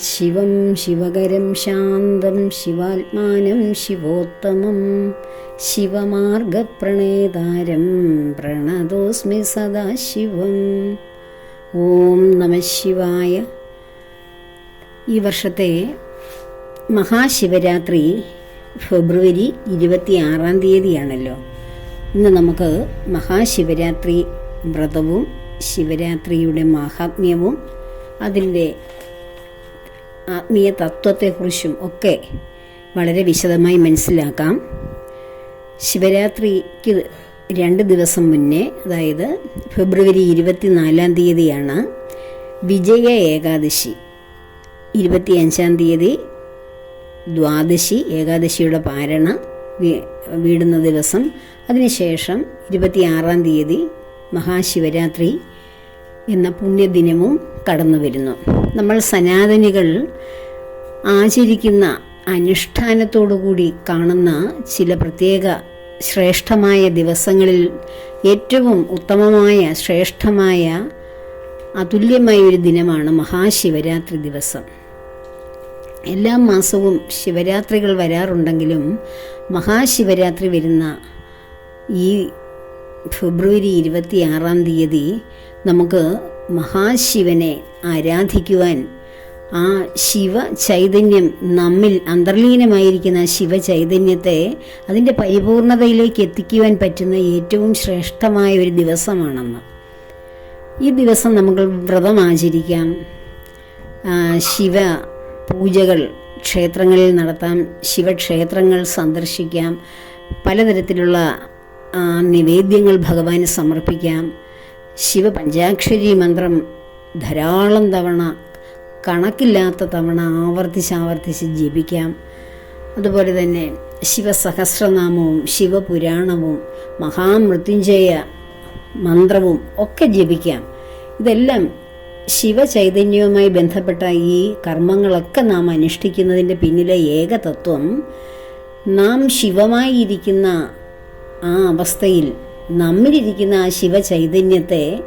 ശിവം ശിവകരം ശാന്തം ശിവാത്മാനം ശിവോത്തമം ശിവമാർഗപ്രണേതാരം പ്രണതോസ്മി സദാശിവം. ഓം നമ ശിവായ. ഈ വർഷത്തെ മഹാശിവരാത്രി ഫെബ്രുവരി ഇരുപത്തി ആറാം തീയതിയാണല്ലോ. ഇന്ന് നമുക്ക് മഹാശിവരാത്രി വ്രതവും ശിവരാത്രിയുടെ മാഹാത്മ്യവും അതിന്റെ ആത്മീയ തത്വത്തെക്കുറിച്ചും ഒക്കെ വളരെ വിശദമായി മനസ്സിലാക്കാം. ശിവരാത്രിക്ക് രണ്ട് ദിവസം മുന്നേ അതായത് ഫെബ്രുവരി ഇരുപത്തിനാലാം തീയതിയാണ് വിജയ ഏകാദശി. ഇരുപത്തിയഞ്ചാം തീയതി ദ്വാദശി ഏകാദശിയുടെ പാരണ വീടുന്ന ദിവസം. അതിനുശേഷം ഇരുപത്തിയാറാം തീയതി മഹാശിവരാത്രി. എന്ന പുണ്യദിനവും കടന്നു വരുന്നു. നമ്മൾ സനാതനികൾ ആചരിക്കുന്ന അനുഷ്ഠാനത്തോടുകൂടി കാണുന്ന ചില പ്രത്യേക ശ്രേഷ്ഠമായ ദിവസങ്ങളിൽ ഏറ്റവും ഉത്തമമായ ശ്രേഷ്ഠമായ അതുല്യമായ ഒരു ദിനമാണ് മഹാശിവരാത്രി ദിവസം. എല്ലാ മാസവും ശിവരാത്രികൾ വരാറുണ്ടെങ്കിലും മഹാശിവരാത്രി വരുന്ന ഈ ഫെബ്രുവരി ഇരുപത്തിയാറാം തീയതി നമുക്ക് മഹാശിവനെ ആരാധിക്കുവാൻ ആ ശിവ ചൈതന്യം നമ്മിൽ അന്തർലീനമായിരിക്കുന്ന ശിവ ചൈതന്യത്തെ അതിന്റെ പരിപൂർണതയിലേക്ക് എത്തിക്കുവാൻ പറ്റുന്ന ഏറ്റവും ശ്രേഷ്ഠമായ ഒരു ദിവസമാണെന്ന്. ഈ ദിവസം നമുക്ക് വ്രതം ആചരിക്കാം ശിവ പൂജകൾ ക്ഷേത്രങ്ങളിൽ നടത്താം ശിവക്ഷേത്രങ്ങൾ സന്ദർശിക്കാം പലതരത്തിലുള്ള നിവേദ്യങ്ങൾ ഭഗവാന് സമർപ്പിക്കാം. ശിവ പഞ്ചാക്ഷരി മന്ത്രം ധാരാളം തവണ കണക്കില്ലാത്ത തവണ ആവർത്തിച്ച് ആവർത്തിച്ച് ജപിക്കാം. അതുപോലെ തന്നെ ശിവസഹസ്രനാമവും ശിവപുരാണവും മഹാമൃത്യുഞ്ജയ മന്ത്രവും ഒക്കെ ജപിക്കാം. ഇതെല്ലാം ശിവചൈതന്യവുമായി ബന്ധപ്പെട്ട ഈ കർമ്മങ്ങളൊക്കെ നാം അനുഷ്ഠിക്കുന്നതിന്റെ പിന്നിലെ ഏക തത്വം നാം ശിവമായി ഇരിക്കുന്ന ആ അവസ്ഥയിൽ നമ്മിലിരിക്കുന്ന ആ ശിവചൈതന്യത്തെ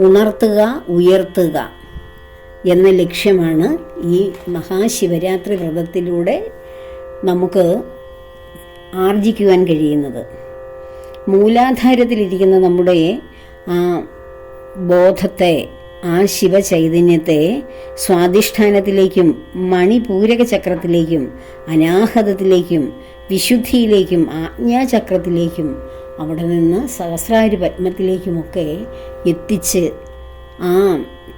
ഉണർത്തുക ഉയർത്തുക എന്ന ലക്ഷ്യമാണ് ഈ മഹാശിവരാത്രി വ്രതത്തിലൂടെ നമുക്ക് ആർജിക്കുവാൻ കഴിയുന്നത്. മൂലാധാരത്തിലിരിക്കുന്ന നമ്മുടെ ആ ബോധത്തെ ആ ശിവചൈതന്യത്തെ സ്വാധിഷ്ഠാനത്തിലേക്കും മണിപൂരക ചക്രത്തിലേക്കും അനാഹതത്തിലേക്കും വിശുദ്ധിയിലേക്കും ആജ്ഞാചക്രത്തിലേക്കും അവിടെ നിന്ന് സഹസ്രാരി പത്മത്തിലേക്കുമൊക്കെ എത്തിച്ച് ആ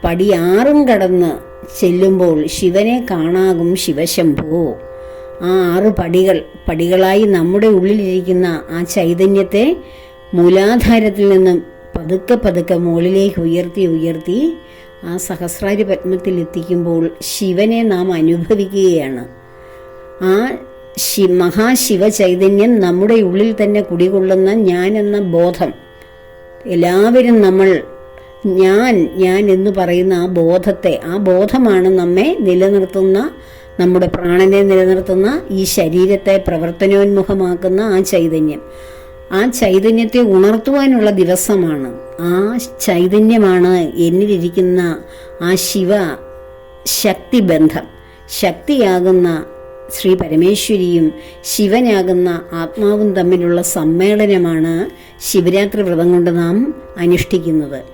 പടി ആറും കടന്ന് ചെല്ലുമ്പോൾ ശിവനെ കാണാകും ശിവശംഭോ. ആ ആറ് പടികൾ പടികളായി നമ്മുടെ ഉള്ളിലിരിക്കുന്ന ആ ചൈതന്യത്തെ മൂലാധാരത്തിൽ നിന്നും പതുക്കെ പതുക്കെ മുകളിലേക്ക് ഉയർത്തി ഉയർത്തി ആ സഹസ്രാരി പത്മത്തിൽ എത്തിക്കുമ്പോൾ ശിവനെ നാം അനുഭവിക്കുകയാണ്. ആ ശി മഹാശിവ ചൈതന്യം നമ്മുടെ ഉള്ളിൽ തന്നെ കുടികൊള്ളുന്ന ഞാൻ എന്ന ബോധം. എല്ലാവരും നമ്മൾ ഞാൻ ഞാൻ എന്ന് പറയുന്ന ആ ബോധത്തെ ആ ബോധമാണ് നമ്മെ നിലനിർത്തുന്ന നമ്മുടെ പ്രാണനെ നിലനിർത്തുന്ന ഈ ശരീരത്തെ പ്രവർത്തനോന്മുഖമാക്കുന്ന ആ ചൈതന്യം. ആ ചൈതന്യത്തെ ഉണർത്തുവാനുള്ള ദിവസമാണ്. ആ ചൈതന്യമാണ് എന്നിലിരിക്കുന്ന ആ ശിവ ശക്തിബന്ധം. ശക്തിയാകുന്ന ശ്രീ പരമേശ്വരിയും ശിവനാകുന്ന ആത്മാവും തമ്മിലുള്ള സമ്മേളനമാണ് ശിവരാത്രി വ്രതം കൊണ്ട് നാം അനുഷ്ഠിക്കുന്നത്.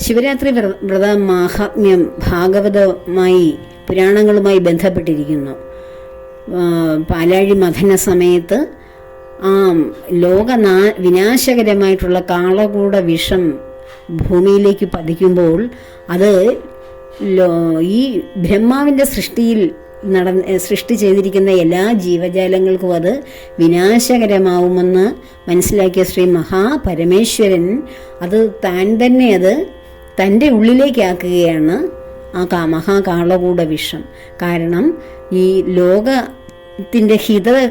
ശിവരാത്രി വ്ര- വ്രത മാഹാത്മ്യം ഭാഗവതമായി പുരാണങ്ങളുമായി ബന്ധപ്പെട്ടിരിക്കുന്നു. പാലാഴി മഥന സമയത്ത് ആ ലോകനാ വിനാശകരമായിട്ടുള്ള കാളകൂട വിഷം ഭൂമിയിലേക്ക് പതിക്കുമ്പോൾ അത് ഈ ബ്രഹ്മാവിന്റെ സൃഷ്ടിയിൽ നട സൃഷ്ടി ചെയ്തിരിക്കുന്ന എല്ലാ ജീവജാലങ്ങൾക്കും അത് വിനാശകരമാവുമെന്ന് മനസ്സിലാക്കിയ ശ്രീ മഹാപരമേശ്വരൻ അത് താൻ തന്നെ അത് തന്റെ ഉള്ളിലേക്കാക്കുകയാണ് ആ കാ മഹാകാളകൂട വിഷം. കാരണം ഈ ലോകത്തിന്റെ ഹിത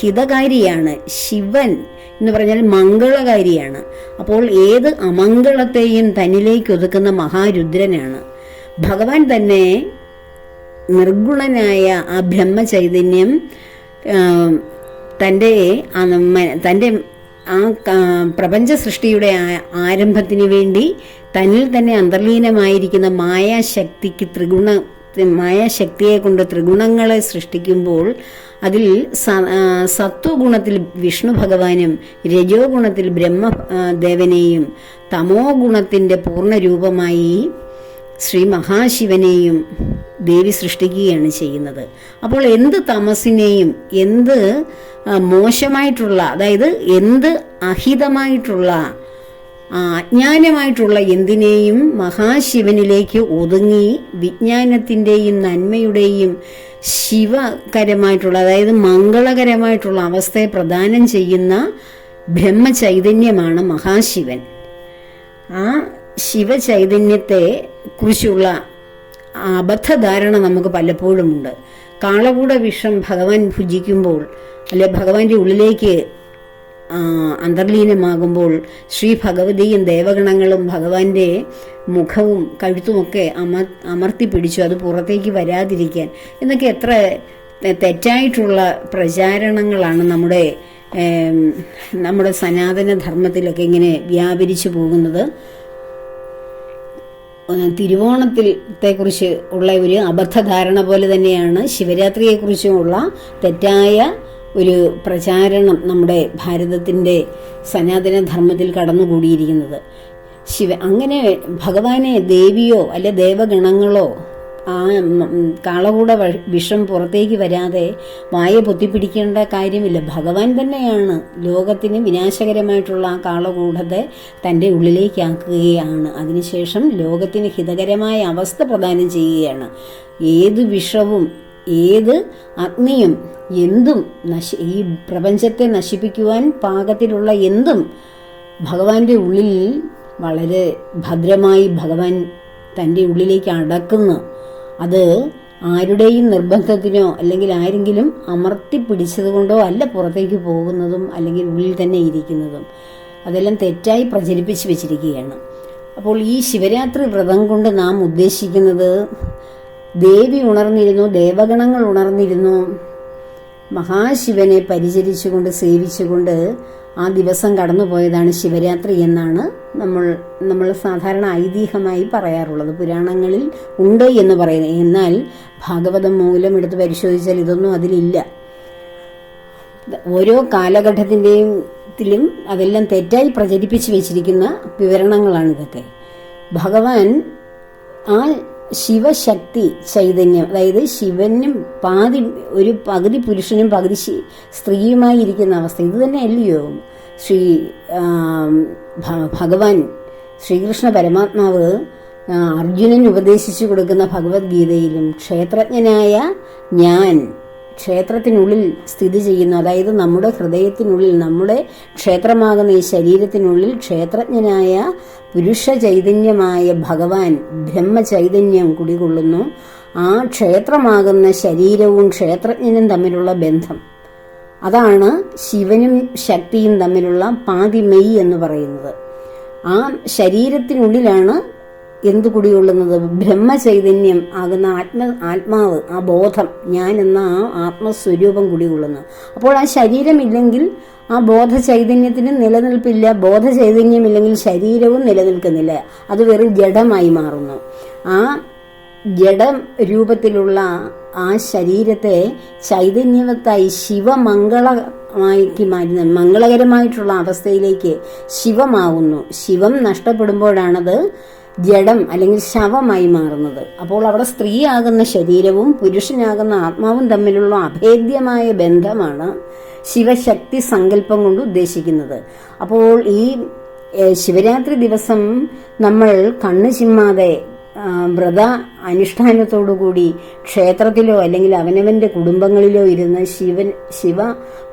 ഹിതകാരിയാണ് ശിവൻ എന്ന് പറഞ്ഞാൽ മംഗളകാരിയാണ്. അപ്പോൾ ഏത് അമംഗളത്തെയും തന്നിലേക്ക് ഒതുക്കുന്ന മഹാരുദ്രനാണ്. ഭഗവാൻ തന്നെ നിർഗുണനായ ആ ബ്രഹ്മചൈതന്യം തന്റെ തന്റെ ആ പ്രപഞ്ച സൃഷ്ടിയുടെ ആരംഭത്തിന് വേണ്ടി തന്നിൽ തന്നെ അന്തർലീനമായിരിക്കുന്ന മായാശക്തിക്ക് ത്രിഗുണ മായാശക്തിയെ കൊണ്ട് ത്രിഗുണങ്ങളെ സൃഷ്ടിക്കുമ്പോൾ അതിൽ സത്വഗുണത്തിൽ വിഷ്ണു ഭഗവാനും രജോ ഗുണത്തിൽ ബ്രഹ്മദേവനെയും തമോ ഗുണത്തിന്റെ പൂർണരൂപമായി ശ്രീ മഹാശിവനെയും ദേവി സൃഷ്ടിക്കുകയാണ് ചെയ്യുന്നത്. അപ്പോൾ എന്ത് തമസിനെയും എന്ത് മോശമായിട്ടുള്ള അതായത് എന്ത് അഹിതമായിട്ടുള്ള അജ്ഞാനമായിട്ടുള്ള എന്തിനേയും മഹാശിവനിലേക്ക് ഒതുങ്ങി വിജ്ഞാനത്തിന്റെയും നന്മയുടെയും ശിവകരമായിട്ടുള്ള അതായത് മംഗളകരമായിട്ടുള്ള അവസ്ഥയെ പ്രദാനം ചെയ്യുന്ന ബ്രഹ്മചൈതന്യമാണ് മഹാശിവൻ. ആ ശിവചൈതന്യത്തെ കുറിച്ചുള്ള അബദ്ധധാരണ നമുക്ക് പലപ്പോഴും ഉണ്ട് കാളകൂട വിഷം ഭഗവാൻ ഭുജിക്കുമ്പോൾ അല്ലെ ഭഗവാന്റെ ഉള്ളിലേക്ക് അന്തർലീനമാകുമ്പോൾ ശ്രീ ഭഗവതിയും ദേവഗണങ്ങളും ഭഗവാന്റെ മുഖവും കഴുത്തുമൊക്കെ അമർ അമർത്തി പിടിച്ചു അത് പുറത്തേക്ക് വരാതിരിക്കാൻ. എന്നൊക്കെ എത്ര തെറ്റായിട്ടുള്ള പ്രചാരണങ്ങളാണ് നമ്മുടെ നമ്മുടെ സനാതന ധർമ്മത്തിലൊക്കെ ഇങ്ങനെ വ്യാപരിച്ചു പോകുന്നത്. ഏഹ് തിരുവോണത്തിലത്തെക്കുറിച്ച് ഉള്ള ഒരു അബദ്ധധാരണ പോലെ തന്നെയാണ് ശിവരാത്രിയെക്കുറിച്ചുമുള്ള തെറ്റായ ഒരു പ്രചാരണം നമ്മുടെ ഭാരതത്തിന്റെ സനാതന ധർമ്മത്തിൽ കടന്നുകൂടിയിരിക്കുന്നത്. ശിവ അങ്ങനെ ഭഗവാനെ ദേവിയോ അല്ലെ ദേവഗണങ്ങളോ ആ കാളകൂട വിഷം പുറത്തേക്ക് വരാതെ വായ പൊത്തിപ്പിടിക്കേണ്ട കാര്യമില്ല. ഭഗവാൻ തന്നെയാണ് ലോകത്തിന് വിനാശകരമായിട്ടുള്ള ആ കാളകൂടത്തെ തന്റെ ഉള്ളിലേക്കാക്കുകയാണ്. അതിനുശേഷം ലോകത്തിന് ഹിതകരമായ അവസ്ഥ പ്രദാനം ചെയ്യുകയാണ്. ഏത് വിഷവും ഏത് അഗ്നിയും എന്തും നശി ഈ പ്രപഞ്ചത്തെ നശിപ്പിക്കുവാൻ പാകത്തിലുള്ള എന്തും ഭഗവാന്റെ ഉള്ളിൽ വളരെ ഭദ്രമായി ഭഗവാൻ തന്റെ ഉള്ളിലേക്ക് അടക്കുന്നു. അത് ആരുടെയും നിർബന്ധത്തിനോ അല്ലെങ്കിൽ ആരെങ്കിലും അമർത്തി പിടിച്ചതുകൊണ്ടോ അല്ല പുറത്തേക്ക് പോകുന്നതും അല്ലെങ്കിൽ ഉള്ളിൽ തന്നെ ഇരിക്കുന്നതും. അതെല്ലാം തെറ്റായി പ്രചരിപ്പിച്ച് വെച്ചിരിക്കുകയാണ്. അപ്പോൾ ഈ ശിവരാത്രി വ്രതം കൊണ്ട് നാം ഉദ്ദേശിക്കുന്നത് ദേവി ഉണർന്നിരുന്നു ദേവഗണങ്ങൾ ഉണർന്നിരുന്നു. മഹാശിവനെ പരിചരിച്ചുകൊണ്ട് സേവിച്ചുകൊണ്ട് ആ ദിവസം കടന്നുപോയതാണ് ശിവരാത്രി എന്നാണ് നമ്മൾ നമ്മൾ സാധാരണ ഐതിഹ്യമായി പറയാറുള്ളത്. പുരാണങ്ങളിൽ ഉണ്ട് എന്ന് പറയുന്നത്. എന്നാൽ ഭാഗവതം മൂലം എടുത്ത് പരിശോധിച്ചാൽ ഇതൊന്നും അതിലില്ല. ഓരോ കാലഘട്ടത്തിന്റെയും ത്തിലും അതെല്ലാം തെറ്റായി പ്രചരിപ്പിച്ചു വെച്ചിരിക്കുന്ന വിവരണങ്ങളാണ് ഇതൊക്കെ ഭഗവാൻ ആ ശിവശക്തി ചൈതന്യം. അതായത് ശിവനും പാതി ഒരു പകുതി പുരുഷനും പകുതി സ്ത്രീയുമായി ഇരിക്കുന്ന അവസ്ഥ. ഇത് തന്നെ അല്ലയോ? ശ്രീ ഭഗവാൻ ശ്രീകൃഷ്ണ പരമാത്മാവ് അർജുനൻ ഉപദേശിച്ചു കൊടുക്കുന്ന ഭഗവത്ഗീതയിലും ക്ഷേത്രജ്ഞനായ ഞാൻ ക്ഷേത്രത്തിനുള്ളിൽ സ്ഥിതി ചെയ്യുന്നു. അതായത് നമ്മുടെ ഹൃദയത്തിനുള്ളിൽ നമ്മുടെ ക്ഷേത്രമാകുന്ന ഈ ശരീരത്തിനുള്ളിൽ ക്ഷേത്രജ്ഞനായ പുരുഷ ചൈതന്യമായ ഭഗവാൻ ബ്രഹ്മചൈതന്യം കുടികൊള്ളുന്നു. ആ ക്ഷേത്രമാകുന്ന ശരീരവും ക്ഷേത്രജ്ഞനും തമ്മിലുള്ള ബന്ധം. അതാണ് ശിവനും ശക്തിയും തമ്മിലുള്ള പാതിമെയ് എന്ന് പറയുന്നത്. ആ ശരീരത്തിനുള്ളിലാണ് എന്ത് കുടികൊള്ളുന്നത്? ബ്രഹ്മചൈതന്യം ആകുന്ന ആത്മ ആത്മാവ് ആ ബോധം ഞാൻ എന്ന ആ ആത്മസ്വരൂപം കുടികൊള്ളുന്നു. അപ്പോൾ ആ ശരീരമില്ലെങ്കിൽ ആ ബോധ ചൈതന്യത്തിന് നിലനിൽപ്പില്ല ബോധ ചൈതന്യമില്ലെങ്കിൽ ശരീരവും നിലനിൽക്കുന്നില്ല. അത് വെറും ജഡമായി മാറുന്നു. ആ ജഡം രൂപത്തിലുള്ള ആ ശരീരത്തെ ചൈതന്യവത്തായി ശിവമംഗളമാക്കി മാറ്റുന്ന മംഗളകരമായിട്ടുള്ള അവസ്ഥയിലേക്ക് ശിവമാവുന്നു ശിവം നഷ്ടപ്പെടുമ്പോഴാണത് ജഡം അല്ലെങ്കിൽ ശവമായി മാറുന്നത്. അപ്പോൾ അവിടെ സ്ത്രീയാകുന്ന ശരീരവും പുരുഷനാകുന്ന ആത്മാവും തമ്മിലുള്ള അഭേദ്യമായ ബന്ധമാണ് ശിവശക്തി സങ്കല്പം കൊണ്ട് ഉദ്ദേശിക്കുന്നത്. അപ്പോൾ ഈ ശിവരാത്രി ദിവസം നമ്മൾ കണ്ണു ചിമ്മാതെ വ്രത അനുഷ്ഠാനത്തോടുകൂടി ക്ഷേത്രത്തിലോ അല്ലെങ്കിൽ അവനവന്റെ കുടുംബങ്ങളിലോ ഇരുന്ന് ശിവൻ ശിവ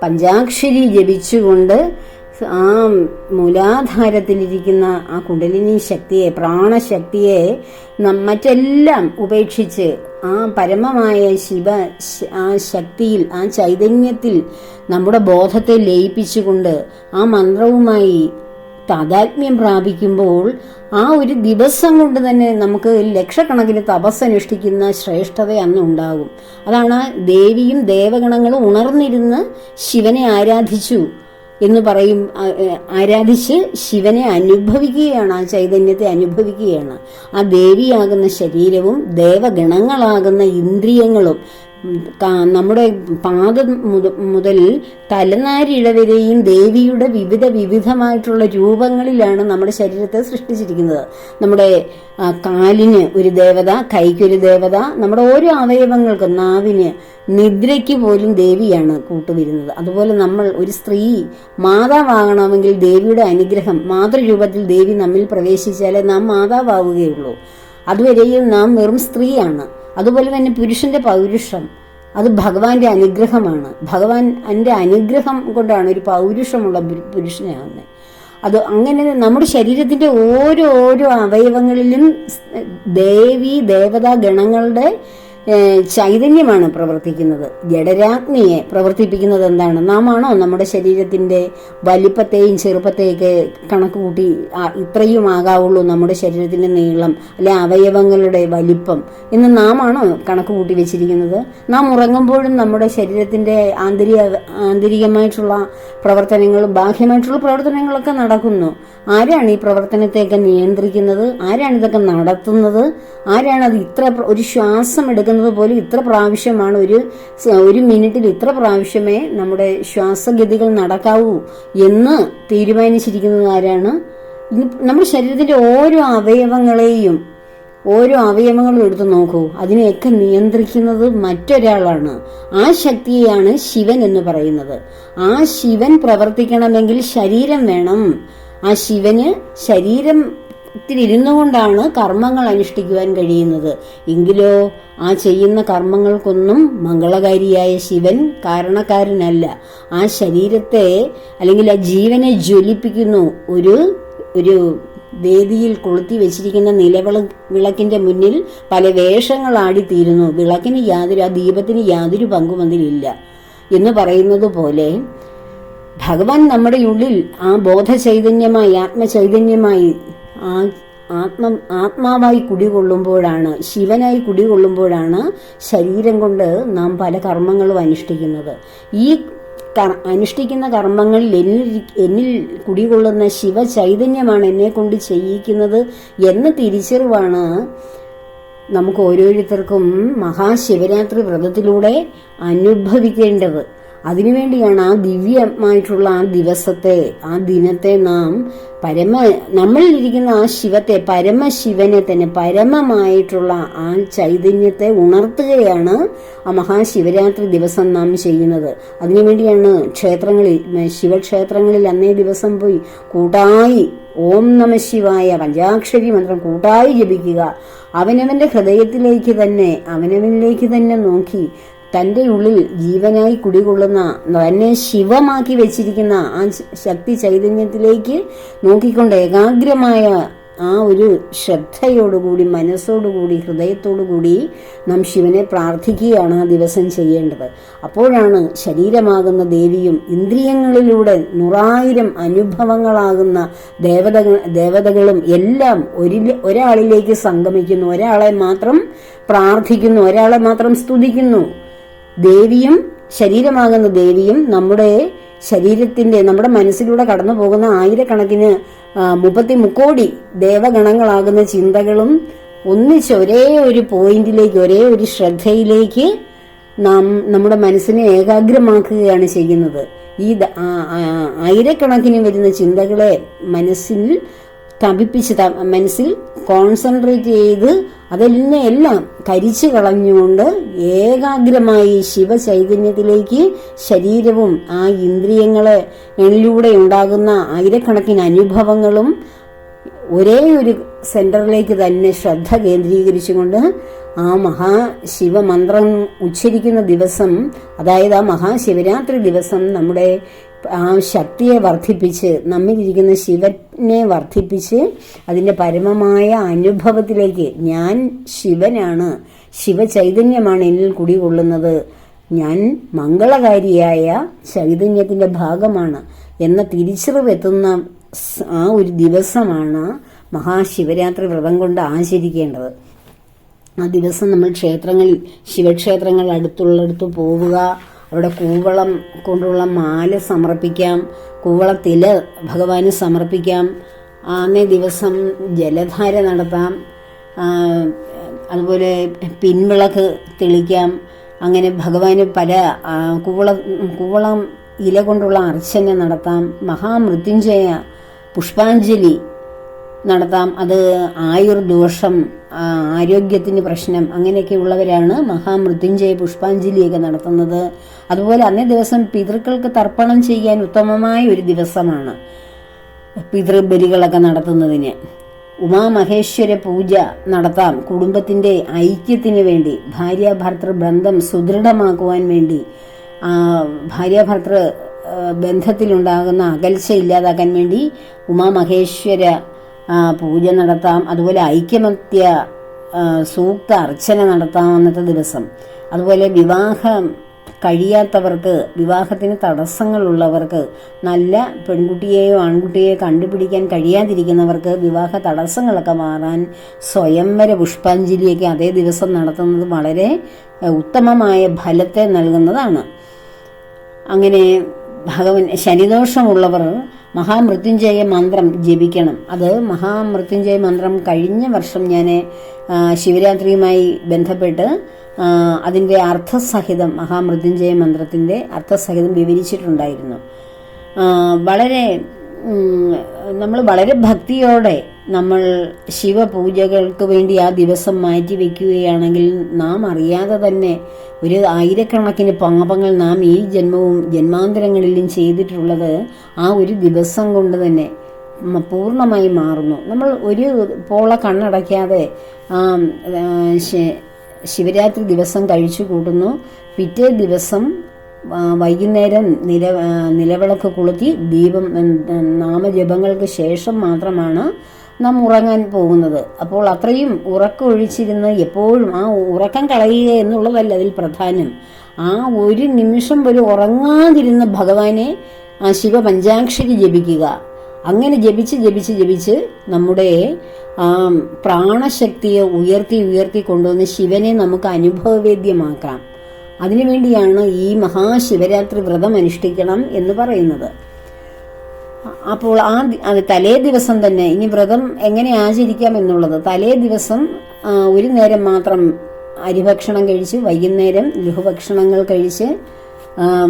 പഞ്ചാക്ഷരി ജപിച്ചുകൊണ്ട് ആ മൂലാധാരത്തിലിരിക്കുന്ന ആ കുണ്ടലിനി ശക്തിയെ പ്രാണശക്തിയെ മറ്റെല്ലാം ഉപേക്ഷിച്ച് ആ പരമമായ ശിവ ആ ശക്തിയിൽ ആ ചൈതന്യത്തിൽ നമ്മുടെ ബോധത്തെ ലയിപ്പിച്ചുകൊണ്ട് ആ മന്ത്രവുമായി താതാത്മ്യം പ്രാപിക്കുമ്പോൾ ആ ഒരു ദിവസം കൊണ്ട് തന്നെ നമുക്ക് ലക്ഷക്കണക്കിന് തപസ്സനുഷ്ഠിക്കുന്ന ശ്രേഷ്ഠത അന്ന് ഉണ്ടാകും. അതാണ് ദേവിയും ദേവഗണങ്ങളും ഉണർന്നിരുന്ന് ശിവനെ ആരാധിച്ചു. എന്ന് പറയും ആരാധിച്ച് ശിവനെ അനുഭവിക്കുകയാണ് ആ ചൈതന്യത്തെ അനുഭവിക്കുകയാണ്. ആ ദേവിയാകുന്ന ശരീരവും ദേവഗണങ്ങളാകുന്ന ഇന്ദ്രിയങ്ങളും നമ്മുടെ പാദം മുത- മുതൽ തലനാരിഴ വരെയും ദേവിയുടെ വിവിധ വിവിധമായിട്ടുള്ള രൂപങ്ങളിലാണ് നമ്മുടെ ശരീരത്തെ സൃഷ്ടിച്ചിരിക്കുന്നത്. നമ്മുടെ കാലിന് ഒരു ദേവത കൈക്കൊരു ദേവത നമ്മുടെ ഓരോ അവയവങ്ങൾക്കും നാവിന് നിദ്രയ്ക്ക് പോലും ദേവിയാണ് കൂട്ടുവരുന്നത്. അതുപോലെ നമ്മൾ ഒരു സ്ത്രീ മാതാവാകണമെങ്കിൽ ദേവിയുടെ അനുഗ്രഹം മാതൃരൂപത്തിൽ ദേവി നമ്മിൽ പ്രവേശിച്ചാലേ നാം മാതാവാവുകയുള്ളൂ. അതുവരെയും നാം വെറും സ്ത്രീയാണ്. അതുപോലെ തന്നെ പുരുഷന്റെ പൗരുഷം അത് ഭഗവാന്റെ അനുഗ്രഹമാണ്. ഭഗവാൻ എന്റെ അനുഗ്രഹം കൊണ്ടാണ് ഒരു പൗരുഷമുള്ള പുരു- പുരുഷനാകുന്നത് അത് അങ്ങനെ നമ്മുടെ ശരീരത്തിന്റെ ഓരോ ഓരോ അവയവങ്ങളിലും ദേവി ദേവതാ ഗണങ്ങളുടെ ചൈതന്യമാണ് പ്രവർത്തിക്കുന്നത്. ജഡരാഗ്നിയെ പ്രവർത്തിപ്പിക്കുന്നത് എന്താണ്? നാമാണോ നമ്മുടെ ശരീരത്തിന്റെ വലിപ്പത്തെയും ചെറുപ്പത്തെയൊക്കെ കണക്ക് കൂട്ടി ഇത്രയും ആകാവുള്ളൂ നമ്മുടെ ശരീരത്തിന്റെ നീളം അല്ലെ അവയവങ്ങളുടെ വലിപ്പം എന്ന് നാമാണോ കണക്ക് കൂട്ടി വെച്ചിരിക്കുന്നത്? നാം ഉറങ്ങുമ്പോഴും നമ്മുടെ ശരീരത്തിന്റെ ആന്തരിക ആന്തരികമായിട്ടുള്ള പ്രവർത്തനങ്ങളും ബാഹ്യമായിട്ടുള്ള പ്രവർത്തനങ്ങളൊക്കെ നടക്കുന്നു. ആരാണ് ഈ പ്രവർത്തനത്തെയൊക്കെ നിയന്ത്രിക്കുന്നത്? ആരാണ് ഇതൊക്കെ നടത്തുന്നത്? ആരാണ് അത് ഇത്ര ഒരു ശ്വാസം എടുക്കുന്നത് പോലും ഇത്ര പ്രാവശ്യമാണ് ഒരു ഒരു മിനിറ്റിൽ ഇത്ര പ്രാവശ്യമേ നമ്മുടെ ശ്വാസഗതികൾ നടക്കാവൂ എന്ന് തീരുമാനിച്ചിരിക്കുന്നത് ആരാണ്? നമ്മുടെ ശരീരത്തിന്റെ ഓരോ അവയവങ്ങളെയും ഓരോ അവയവങ്ങളും എടുത്തു നോക്കൂ. അതിനെയൊക്കെ നിയന്ത്രിക്കുന്നത് മറ്റൊരാളാണ്. ആ ശക്തിയെയാണ് ശിവൻ എന്ന് പറയുന്നത്. ആ ശിവൻ പ്രവർത്തിക്കണമെങ്കിൽ ശരീരം വേണം. ആ ശിവന് ശരീരം ത്തിലിരുന്നു കൊണ്ടാണ് കർമ്മങ്ങൾ അനുഷ്ഠിക്കുവാൻ കഴിയുന്നത്. എങ്കിലോ ആ ചെയ്യുന്ന കർമ്മങ്ങൾക്കൊന്നും മംഗളകാരിയായ ശിവൻ കാരണക്കാരനല്ല. ആ ശരീരത്തെ അല്ലെങ്കിൽ ആ ജീവനെ ജ്വലിപ്പിക്കുന്നു. ഒരു ഒരു വേദിയിൽ കൊളുത്തി വെച്ചിരിക്കുന്ന നിലവിള വിളക്കിന്റെ മുന്നിൽ പല വേഷങ്ങൾ ആടിത്തീരുന്നു വിളക്കിന് യാതൊരു ആ ദീപത്തിന് യാതൊരു പങ്കും അതിലില്ല. എന്ന് പറയുന്നത് പോലെ ഭഗവാൻ നമ്മുടെ ഉള്ളിൽ ആ ബോധചൈതന്യമായി ആത്മചൈതന്യമായി ആത്മ ആത്മാവായി കുടികൊള്ളുമ്പോഴാണ് ശിവനായി കുടികൊള്ളുമ്പോഴാണ് ശരീരം കൊണ്ട് നാം പല കർമ്മങ്ങളും അനുഷ്ഠിക്കുന്നത്. ഈ അനുഷ്ഠിക്കുന്ന കർമ്മങ്ങളിൽ എന്നിൽ എന്നിൽ കുടികൊള്ളുന്ന ശിവ ചൈതന്യമാണ് എന്നെ കൊണ്ട് ചെയ്യിക്കുന്നത് എന്ന തിരിച്ചറിവാണ് നമുക്ക് ഓരോരുത്തർക്കും മഹാശിവരാത്രി വ്രതത്തിലൂടെ അനുഭവിക്കേണ്ടത്. അതിനുവേണ്ടിയാണ് ആ ദിവ്യമായിട്ടുള്ള ആ ദിവസത്തെ ആ ദിനത്തെ നാം പരമ നമ്മളിലിരിക്കുന്ന ആ ശിവത്തെ പരമശിവനെ തന്നെ പരമമായിട്ടുള്ള ആ ചൈതന്യത്തെ ഉണർത്തുകയാണ് ആ മഹാശിവരാത്രി ദിവസം നാം ചെയ്യുന്നത്. അതിനുവേണ്ടിയാണ് ക്ഷേത്രങ്ങളിൽ ശിവക്ഷേത്രങ്ങളിൽ അന്നേ ദിവസം പോയി കൂട്ടായി ഓം നമ ശിവായ പഞ്ചാക്ഷരി മന്ത്രം കൂട്ടായി ജപിക്കുക. അവനവന്റെ ഹൃദയത്തിലേക്ക് തന്നെ അവനവനിലേക്ക് തന്നെ നോക്കി തന്റെ ഉള്ളിൽ ജീവനായി കുടികൊള്ളുന്ന തന്നെ ശിവമാക്കി വെച്ചിരിക്കുന്ന ആ ശക്തി ചൈതന്യത്തിലേക്ക് നോക്കിക്കൊണ്ട് ഏകാഗ്രമായ ആ ഒരു ശ്രദ്ധയോടുകൂടി മനസ്സോടുകൂടി ഹൃദയത്തോടുകൂടി നാം ശിവനെ പ്രാർത്ഥിക്കുകയാണ് ആ ദിവസം ചെയ്യേണ്ടത്. അപ്പോഴാണ് ശരീരമാകുന്ന ദേവിയും ഇന്ദ്രിയങ്ങളിലൂടെ നൂറായിരം അനുഭവങ്ങളാകുന്ന ദേവതകൾ ദേവതകളും എല്ലാം ഒരു ഒരാളിലേക്ക് സംഗമിക്കുന്നു. ഒരാളെ മാത്രം പ്രാർത്ഥിക്കുന്നു ഒരാളെ മാത്രം സ്തുതിക്കുന്നു. ദേവിയും ശരീരമാകുന്ന ദേവിയും നമ്മുടെ ശരീരത്തിന്റെ നമ്മുടെ മനസ്സിലൂടെ കടന്നു പോകുന്ന ആയിരക്കണക്കിന് മുപ്പത്തി മുക്കോടി ദേവഗണങ്ങളാകുന്ന ചിന്തകളും ഒന്നിച്ച് ഒരേ ഒരു പോയിന്റിലേക്ക് ഒരേ ഒരു ശ്രദ്ധയിലേക്ക് നാം നമ്മുടെ മനസ്സിനെ ഏകാഗ്രമാക്കുകയാണ് ചെയ്യുന്നത്. ഈ ആയിരക്കണക്കിന് വരുന്ന ചിന്തകളെ മനസ്സിൽ തപിപ്പിച്ച് മനസ്സിൽ കോൺസെൻട്രേറ്റ് ചെയ്ത് അതെല്ലാം എല്ലാം കരിച്ചു കളഞ്ഞുകൊണ്ട് ഏകാഗ്രമായി ശിവചൈതന്യത്തിലേക്ക് ശരീരവും ആ ഇന്ദ്രിയങ്ങളെ ിലൂടെ ഉണ്ടാകുന്ന ആയിരക്കണക്കിന് അനുഭവങ്ങളും ഒരേ ഒരു സെന്ററിലേക്ക് തന്നെ ശ്രദ്ധ കേന്ദ്രീകരിച്ചുകൊണ്ട് ആ മഹാശിവമന്ത്രം ഉച്ചരിക്കുന്ന ദിവസം അതായത് ആ മഹാശിവരാത്രി ദിവസം നമ്മുടെ ആ ശക്തിയെ വർദ്ധിപ്പിച്ച് നമ്മിലിരിക്കുന്ന ശിവനെ വർദ്ധിപ്പിച്ച് അതിന്റെ പരമമായ അനുഭവത്തിലേക്ക് ഞാൻ ശിവനാണ്. ശിവചൈതന്യമാണ് എന്നിൽ കുടികൊള്ളുന്നത്. ഞാൻ മംഗളകാരിയായ ചൈതന്യത്തിന്റെ ഭാഗമാണ് എന്ന തിരിച്ചറിവെത്തുന്ന ആ ഒരു ദിവസമാണ് മഹാശിവരാത്രി വ്രതം കൊണ്ട് ആചരിക്കേണ്ടത്. ആ ദിവസം നമ്മൾ ക്ഷേത്രങ്ങളിൽ ശിവക്ഷേത്രങ്ങൾ അടുത്തുള്ളിടത്ത് പോവുക അവിടെ കൂവളം കൊണ്ടുള്ള മാല സമർപ്പിക്കാം കൂവളത്തിൽ ഭഗവാന് സമർപ്പിക്കാം. അന്നേ ദിവസം ജലധാര നടത്താം അതുപോലെ പിൻവിളക്ക് തെളിക്കാം. അങ്ങനെ ഭഗവാന് പല കൂവള കൂവളം ഇല കൊണ്ടുള്ള അർച്ചന നടത്താം. മഹാമൃത്യുഞ്ജയ പുഷ്പാഞ്ജലി നടത്താം. അത് ആയുർദോഷം ആരോഗ്യത്തിന് പ്രശ്നം അങ്ങനെയൊക്കെ ഉള്ളവരാണ് മഹാമൃത്യുഞ്ജയ പുഷ്പാഞ്ജലിയൊക്കെ നടത്തുന്നത്. അതുപോലെ അന്നേ ദിവസം പിതൃക്കൾക്ക് തർപ്പണം ചെയ്യാൻ ഉത്തമമായ ഒരു ദിവസമാണ് പിതൃബലികളൊക്കെ നടത്തുന്നതിന്. ഉമാമഹേശ്വര പൂജ നടത്താം. കുടുംബത്തിന്റെ ഐക്യത്തിന് വേണ്ടി ഭാര്യ ഭർത്തൃ ബന്ധം സുദൃഢമാക്കുവാൻ വേണ്ടി ആ, ഭാര്യ ഭർത്തൃ ആ, ബന്ധത്തിലുണ്ടാകുന്ന അകൽച്ച ഇല്ലാതാക്കാൻ വേണ്ടി ഉമാമഹേശ്വര പൂജ നടത്താം. അതുപോലെ ഐക്യമത്യ സൂക്ത അർച്ചന നടത്താം അന്നത്തെ ദിവസം. അതുപോലെ വിവാഹം കഴിയാത്തവർക്ക് വിവാഹത്തിന് തടസ്സങ്ങളുള്ളവർക്ക് നല്ല പെൺകുട്ടിയെയോ ആൺകുട്ടിയെയോ കണ്ടുപിടിക്കാൻ കഴിയാതിരിക്കുന്നവർക്ക് വിവാഹ തടസ്സങ്ങളൊക്കെ മാറാൻ സ്വയംവര പുഷ്പാഞ്ജലിയൊക്കെ അതേ ദിവസം നടത്തുന്നത് വളരെ ഉത്തമമായ ഫലത്തെ നൽകുന്നതാണ്. അങ്ങനെ ഭഗവൻ ശനിദോഷമുള്ളവർ മഹാമൃത്യുഞ്ജയ മന്ത്രം ജപിക്കണം. അത് മഹാമൃത്യുഞ്ജയ മന്ത്രം കഴിഞ്ഞ വർഷം ഞാൻ ശിവരാത്രിയുമായി ബന്ധപ്പെട്ട് അതിന്റെ അർത്ഥസഹിതം മഹാമൃത്യുഞ്ജയ മന്ത്രത്തിന്റെ അർത്ഥസഹിതം വിവരിച്ചിട്ടുണ്ടായിരുന്നു. വളരെ നമ്മൾ വളരെ ഭക്തിയോടെ നമ്മൾ ശിവപൂജകൾക്ക് വേണ്ടി ആ ദിവസം മാറ്റി വെക്കുകയാണെങ്കിൽ നാം അറിയാതെ തന്നെ ഒരു ആയിരക്കണക്കിന് പാപങ്ങൾ നാം ഈ ജന്മവും ജന്മാന്തരങ്ങളിലും ചെയ്തിട്ടുള്ളത് ആ ഒരു ദിവസം കൊണ്ട് തന്നെ പൂർണമായി മാറുന്നു. നമ്മൾ ഒരു പോള കണ്ണടയ്ക്കാതെ ശിവരാത്രി ദിവസം കഴിച്ചു കൂട്ടുന്നു. പിറ്റേ ദിവസം വൈകുന്നേരം നില നിലവിളക്ക് കൊളുത്തി ദീപം നാമജപങ്ങൾക്ക് ശേഷം മാത്രമാണ് നാം ഉറങ്ങാൻ പോകുന്നത്. അപ്പോൾ അത്രയും ഉറക്കമൊഴിച്ചിരുന്ന് എപ്പോഴും ആ ഉറക്കം കളയുക എന്നുള്ളതല്ല അതിൽ പ്രധാനം. ആ ഒരു നിമിഷം പോലും ഉറങ്ങാതിരുന്ന ഭഗവാനെ ആ ശിവ പഞ്ചാക്ഷരി ജപിക്കുക. അങ്ങനെ ജപിച്ച് ജപിച്ച് ജപിച്ച് നമ്മുടെ പ്രാണശക്തിയെ ഉയർത്തി ഉയർത്തി കൊണ്ടുവന്ന് ശിവനെ നമുക്ക് അനുഭവവേദ്യമാക്കാം. അതിനുവേണ്ടിയാണ് ഈ മഹാശിവരാത്രി വ്രതം അനുഷ്ഠിക്കണം എന്ന് പറയുന്നത്. അപ്പോൾ ആ തലേ ദിവസം തന്നെ ഇനി വ്രതം എങ്ങനെ ആചരിക്കാം എന്നുള്ളത് തലേ ദിവസം ഒരു നേരം മാത്രം അരിഭക്ഷണം കഴിച്ച് വൈകുന്നേരം ലഘുഭക്ഷണങ്ങൾ കഴിച്ച്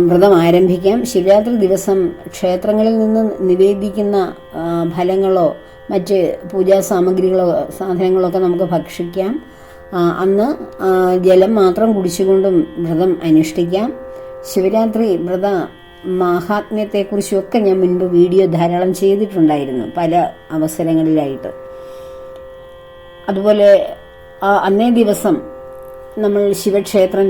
വ്രതം ആരംഭിക്കാം. ശിവരാത്രി ദിവസം ക്ഷേത്രങ്ങളിൽ നിന്ന് നിവേദിക്കുന്ന ഫലങ്ങളോ മറ്റ് പൂജാ സാമഗ്രികളോ സാധനങ്ങളോ ഒക്കെ നമുക്ക് ഭക്ഷിക്കാം. അന്ന് ജലം മാത്രം കുടിച്ചുകൊണ്ടും വ്രതം അനുഷ്ഠിക്കാം. ശിവരാത്രി വ്രത മാഹാത്മ്യത്തെക്കുറിച്ചൊക്കെ ഞാൻ മുൻപ് വീഡിയോ ധാരാളം ചെയ്തിട്ടുണ്ടായിരുന്നു പല അവസരങ്ങളിലായിട്ട്. അതുപോലെ അന്നേ ദിവസം നമ്മൾ ശിവക്ഷേത്രം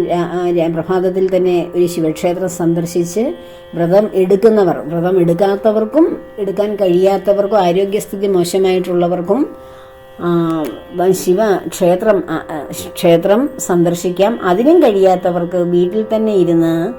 പ്രഭാതത്തിൽ തന്നെ ഒരു ശിവക്ഷേത്രം സന്ദർശിച്ച് വ്രതം എടുക്കുന്നവർ വ്രതം എടുക്കാത്തവർക്കും എടുക്കാൻ കഴിയാത്തവർക്കും ആരോഗ്യസ്ഥിതി മോശമായിട്ടുള്ളവർക്കും ശിവ ക്ഷേത്രം ക്ഷേത്രം സന്ദർശിക്കാം. അതിനും കഴിയാത്തവർക്ക് വീട്ടിൽ തന്നെ ഇരുന്ന്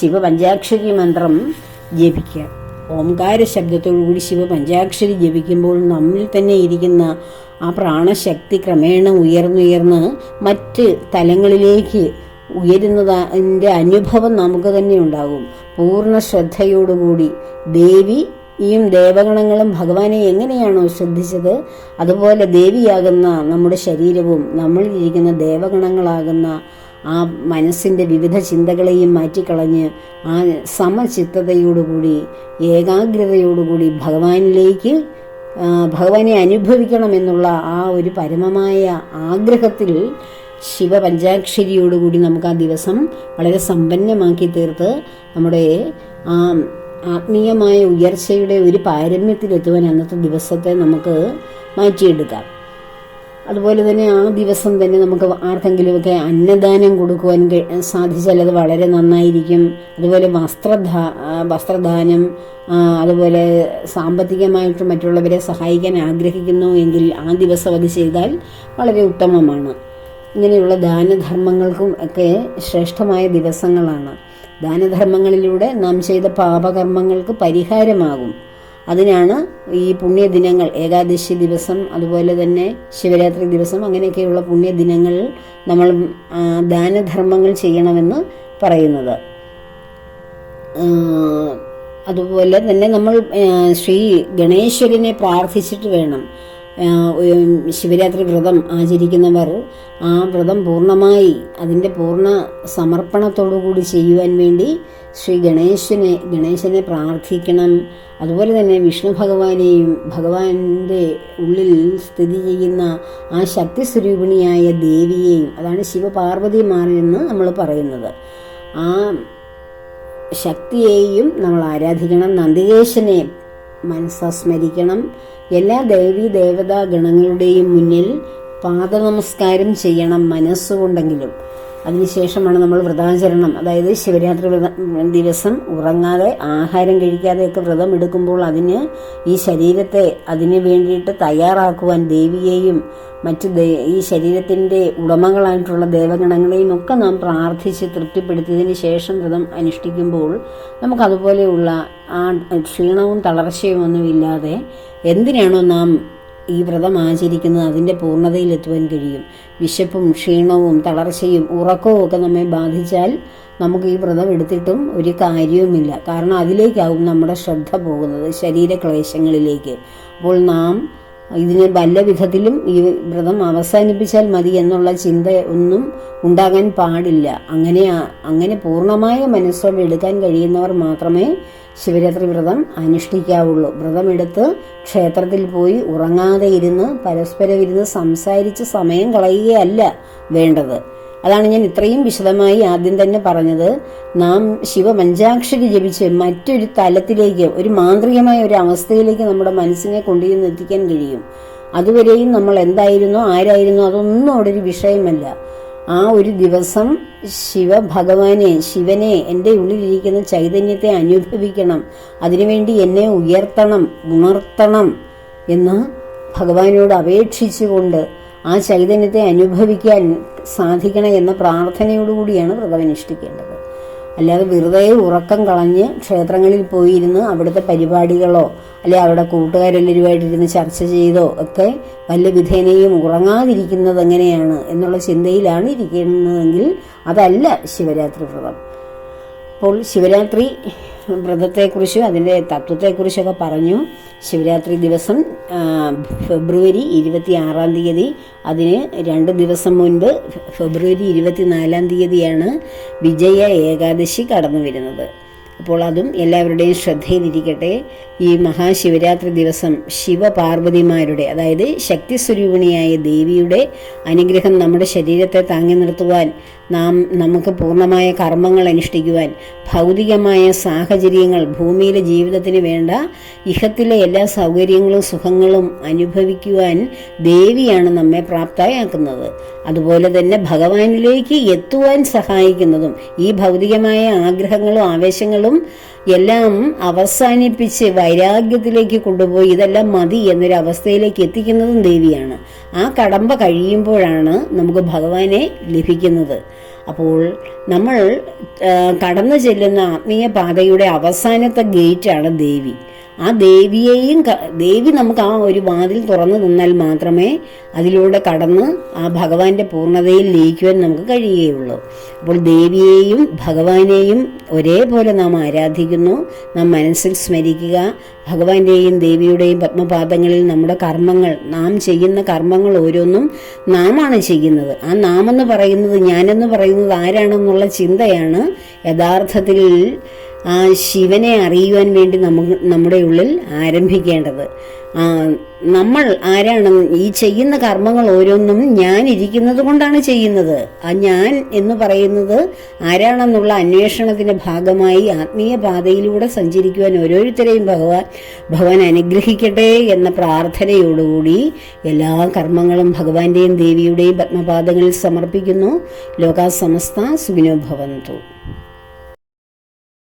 ശിവ പഞ്ചാക്ഷരി മന്ത്രം ജപിക്കാം ഓംകാര ശബ്ദത്തോടുകൂടി ശിവ പഞ്ചാക്ഷരി ജപിക്കുമ്പോൾ നമ്മിൽ തന്നെ ഇരിക്കുന്ന ആ പ്രാണശക്തി ക്രമേണ ഉയർന്നുയർന്ന് മറ്റ് തലങ്ങളിലേക്ക് ഉയരുന്നതിന്റെ അനുഭവം നമുക്ക് തന്നെ ഉണ്ടാകും. പൂർണ ശ്രദ്ധയോടുകൂടി ദേവി ഈയും ദേവഗണങ്ങളും ഭഗവാനെ എങ്ങനെയാണോ ശ്രദ്ധിച്ചത്? അതുപോലെ ദേവിയാകുന്ന നമ്മുടെ ശരീരവും നമ്മളിലിരിക്കുന്ന ദേവഗണങ്ങളാകുന്ന ആ മനസ്സിന്റെ വിവിധ ചിന്തകളെയും മാറ്റിക്കളഞ്ഞ് ആ സമചിത്തതയോടുകൂടി ഏകാഗ്രതയോടുകൂടി ഭഗവാനിലേക്ക് ഭഗവാനെ അനുഭവിക്കണമെന്നുള്ള ആ ഒരു പരമമായ ആഗ്രഹത്തിൽ ശിവപഞ്ചാക്ഷരിയോടുകൂടി നമുക്ക് ആ ദിവസം വളരെ സമ്പന്നമാക്കി തീർത്ത് നമ്മുടെ ആ ആത്മീയമായ ഉയർച്ചയുടെ ഒരു പാരമ്യത്തിലെത്തുവാൻ അന്നത്തെ ദിവസത്തെ നമുക്ക് മാറ്റിയെടുക്കാം. അതുപോലെ തന്നെ ആ ദിവസം തന്നെ നമുക്ക് ആർക്കെങ്കിലുമൊക്കെ അന്നദാനം കൊടുക്കുവാൻ സാധിച്ചാൽ അത് വളരെ നന്നായിരിക്കും. അതുപോലെ വസ്ത്രധാ വസ്ത്രദാനം അതുപോലെ സാമ്പത്തികമായിട്ട് മറ്റുള്ളവരെ സഹായിക്കാൻ ആഗ്രഹിക്കുന്നു എങ്കിൽ ആ ദിവസം അത് ചെയ്താൽ വളരെ ഉത്തമമാണ്. ഇങ്ങനെയുള്ള ദാനധർമ്മങ്ങൾക്കും ഒക്കെ ശ്രേഷ്ഠമായ ദിവസങ്ങളാണ്. ദാനധർമ്മങ്ങളിലൂടെ നാം ചെയ്ത പാപകർമ്മങ്ങൾക്ക് പരിഹാരമാകും. അതിനാണ് ഈ പുണ്യദിനങ്ങൾ ഏകാദശി ദിവസം അതുപോലെ തന്നെ ശിവരാത്രി ദിവസം അങ്ങനെയൊക്കെയുള്ള പുണ്യദിനങ്ങളിൽ നമ്മൾ ദാനധർമ്മങ്ങൾ ചെയ്യണമെന്ന് പറയുന്നത്. അതുപോലെ തന്നെ നമ്മൾ ശ്രീ ഗണേശ്വരനെ പ്രാർത്ഥിച്ചിട്ട് വേണം. ശിവരാത്രി വ്രതം ആചരിക്കുന്നവർ ആ വ്രതം പൂർണമായി അതിന്റെ പൂർണ സമർപ്പണത്തോടുകൂടി ചെയ്യുവാൻ വേണ്ടി ശ്രീ ഗണേശനെ ഗണേശനെ പ്രാർത്ഥിക്കണം. അതുപോലെ തന്നെ വിഷ്ണു ഭഗവാനെയും ഭഗവാന്റെ ഉള്ളിൽ സ്ഥിതി ചെയ്യുന്ന ആ ശക്തി സ്വരൂപിണിയായ ദേവിയെയും അതാണ് ശിവപാർവതിമാരെന്ന് നമ്മൾ പറയുന്നത്. ആ ശക്തിയെയും നമ്മൾ ആരാധിക്കണം. നന്ദികേശനെ മനസ്സ സ്മരിക്കണം എല്ലാ ദേവീ ദേവതാ ഗണങ്ങളുടെയും മുന്നിൽ പാദനമസ്കാരം ചെയ്യണം മനസ്സുകൊണ്ടെങ്കിലും. അതിനുശേഷമാണ് നമ്മൾ വ്രതാചരണം. അതായത് ശിവരാത്രി വ്രതം ദിവസം ഉറങ്ങാതെ ആഹാരം കഴിക്കാതെയൊക്കെ വ്രതം എടുക്കുമ്പോൾ അതിന് ഈ ശരീരത്തെ അതിന് വേണ്ടിയിട്ട് തയ്യാറാക്കുവാൻ ദേവിയെയും മറ്റ് ഈ ശരീരത്തിന്റെ ഉടമകളായിട്ടുള്ള ദേവഗണങ്ങളെയും ഒക്കെ നാം പ്രാർത്ഥിച്ച് തൃപ്തിപ്പെടുത്തിയതിന് ശേഷം വ്രതം അനുഷ്ഠിക്കുമ്പോൾ നമുക്കതുപോലെയുള്ള ആ ക്ഷീണവും തളർച്ചയും ഒന്നുമില്ലാതെ എന്തിനാണോ നാം ഈ വ്രതം ആചരിക്കുന്നത് അതിന്റെ പൂർണതയിലെത്തുവാൻ കഴിയും. വിശപ്പും ക്ഷീണവും തളർച്ചയും ഉറക്കവും ഒക്കെ നമ്മെ ബാധിച്ചാൽ നമുക്ക് ഈ വ്രതം എടുത്തിട്ടും ഒരു കാര്യവുമില്ല. കാരണം അതിലേക്കാവും നമ്മുടെ ശ്രദ്ധ പോകുന്നത് ശരീരക്ലേശങ്ങളിലേക്ക്. അപ്പോൾ നാം ഇതിന് വല്ല വിധത്തിലും ഈ വ്രതം അവസാനിപ്പിച്ചാൽ മതി എന്നുള്ള ചിന്ത ഒന്നും ഉണ്ടാകാൻ പാടില്ല. അങ്ങനെ അങ്ങനെ പൂർണമായ മനസ്സോടെ എടുക്കാൻ കഴിയുന്നവർ മാത്രമേ ശിവരാത്രി വ്രതം അനുഷ്ഠിക്കാവുള്ളൂ. വ്രതമെടുത്ത് ക്ഷേത്രത്തിൽ പോയി ഉറങ്ങാതെ ഇരുന്ന് പരസ്പരം ഇരുന്ന് സംസാരിച്ച് സമയം കളയുകയല്ല വേണ്ടത്. അതാണ് ഞാൻ ഇത്രയും വിശദമായി ആദ്യം തന്നെ പറഞ്ഞത്. നാം ശിവപഞ്ചാക്ഷരി ജപിച്ച് മറ്റൊരു തലത്തിലേക്ക് ഒരു മാന്ത്രികമായ ഒരു അവസ്ഥയിലേക്ക് നമ്മുടെ മനസ്സിനെ കൊണ്ടുചെന്ന് എത്തിക്കാൻ കഴിയും. അതുവരെയും നമ്മൾ എന്തായിരുന്നോ ആരായിരുന്നോ അതൊന്നും അവിടെ ഒരു വിഷയമല്ല. ആ ഒരു ദിവസം ശിവ ഭഗവാനെ ശിവനെ എന്റെ ഉള്ളിലിരിക്കുന്ന ചൈതന്യത്തെ അനുഭവിക്കണം. അതിനുവേണ്ടി എന്നെ ഉയർത്തണം ഉണർത്തണം എന്ന് ഭഗവാനോട് അപേക്ഷിച്ചുകൊണ്ട് ആ ചൈതന്യത്തെ അനുഭവിക്കാൻ സാധിക്കണം എന്ന പ്രാർത്ഥനയോടുകൂടിയാണ് വ്രതം അനുഷ്ഠിക്കേണ്ടത് അല്ലാതെ വെറുതെ ഉറക്കം കളഞ്ഞ് ക്ഷേത്രങ്ങളിൽ പോയിരുന്ന് അവിടുത്തെ പരിപാടികളോ അല്ലെ അവിടെ കൂട്ടുകാരെല്ലാവരുമായിട്ടിരുന്ന് ചർച്ച ചെയ്തോ ഒക്കെ വല്ല വിധേനയും ഉറങ്ങാതിരിക്കുന്നത് എങ്ങനെയാണ് എന്നുള്ള ചിന്തയിലാണ് ഇരിക്കുന്നതെങ്കിൽ അതല്ല ശിവരാത്രി വ്രതം. അപ്പോൾ ശിവരാത്രി വ്രതത്തെക്കുറിച്ചും അതിന്റെ തത്വത്തെക്കുറിച്ചൊക്കെ പറഞ്ഞു. ശിവരാത്രി ദിവസം ഫെബ്രുവരി ഇരുപത്തി ആറാം തീയതി. അതിന് രണ്ട് ദിവസം മുൻപ് ഫെബ്രുവരി ഇരുപത്തിനാലാം തീയതിയാണ് വിജയ ഏകാദശി കടന്നു വരുന്നത് അപ്പോൾ അതും എല്ലാവരുടെയും ശ്രദ്ധയിലിരിക്കട്ടെ ഈ മഹാശിവരാത്രി ദിവസം ശിവപാർവതിമാരുടെ അതായത് ശക്തി സ്വരൂപിണിയായ ദേവിയുടെ അനുഗ്രഹം നമ്മുടെ ശരീരത്തെ താങ്ങി നിർത്തുവാൻ നാം നമുക്ക് പൂർണമായ കർമ്മങ്ങൾ അനുഷ്ഠിക്കുവാൻ ഭൗതികമായ സാഹചര്യങ്ങൾ ഭൂമിയിലെ ജീവിതത്തിന് വേണ്ട ഇഹത്തിലെ എല്ലാ സൗകര്യങ്ങളും സുഖങ്ങളും അനുഭവിക്കുവാൻ ദേവിയാണ് നമ്മെ പ്രാപ്തയാക്കുന്നത്. അതുപോലെ തന്നെ ഭഗവാനിലേക്ക് എത്തുവാൻ സഹായിക്കുന്നതും ഈ ഭൗതികമായ ആഗ്രഹങ്ങളും ആവേശങ്ങളും എല്ലാം അവസാനിപ്പിച്ച് വൈരാഗ്യത്തിലേക്ക് കൊണ്ടുപോയി ഇതെല്ലാം മതി എന്നൊരു അവസ്ഥയിലേക്ക് എത്തിക്കുന്നതും ദേവിയാണ്. ആ കടമ്പ കഴിയുമ്പോഴാണ് നമുക്ക് ഭഗവാനെ ലഭിക്കുന്നത്. അപ്പോൾ നമ്മൾ കടന്നു ചെല്ലുന്ന ആത്മീയ പാതയുടെ അവസാനത്തെ ഗേറ്റാണ് ദേവി. ആ ദേവിയെയും ദേവി നമുക്ക് ആ ഒരു വാതിൽ തുറന്നു തന്നാൽ മാത്രമേ അതിലൂടെ കടന്ന് ആ ഭഗവാന്റെ പൂർണതയിൽ ലയിക്കുവാൻ നമുക്ക് കഴിയുകയുള്ളൂ. അപ്പോൾ ദേവിയെയും ഭഗവാനെയും ഒരേപോലെ നാം ആരാധിക്കുന്നു. നാം മനസ്സിൽ സ്മരിക്കുക. ഭഗവാന്റെയും ദേവിയുടെയും പത്മപാദങ്ങളിൽ നമ്മുടെ കർമ്മങ്ങൾ നാം ചെയ്യുന്ന കർമ്മങ്ങൾ ഓരോന്നും നാമാണ് ചെയ്യുന്നത്. ആ നാമെന്ന് പറയുന്നത് ഞാനെന്ന് പറയുന്നത് ആരാണെന്നുള്ള ചിന്തയാണ് യഥാർത്ഥത്തിൽ ആ ശിവനെ അറിയുവാൻ വേണ്ടി നമുക്ക് നമ്മുടെ ഉള്ളിൽ ആരംഭിക്കേണ്ടത്. നമ്മൾ ആരാണ്? ഈ ചെയ്യുന്ന കർമ്മങ്ങൾ ഓരോന്നും ഞാൻ ഇരിക്കുന്നത് കൊണ്ടാണ് ചെയ്യുന്നത്. ആ ഞാൻ എന്ന് പറയുന്നത് ആരാണെന്നുള്ള അന്വേഷണത്തിന്റെ ഭാഗമായി ആത്മീയ പാതയിലൂടെ സഞ്ചരിക്കുവാൻ ഓരോരുത്തരെയും ഭഗവാൻ ഭഗവാൻ അനുഗ്രഹിക്കട്ടെ എന്ന പ്രാർത്ഥനയോടുകൂടി എല്ലാ കർമ്മങ്ങളും ഭഗവാന്റെയും ദേവിയുടെയും പത്മപാദങ്ങളിൽ സമർപ്പിക്കുന്നു. ലോകാസമസ്ത സുഖിനോ ഭവന്തു.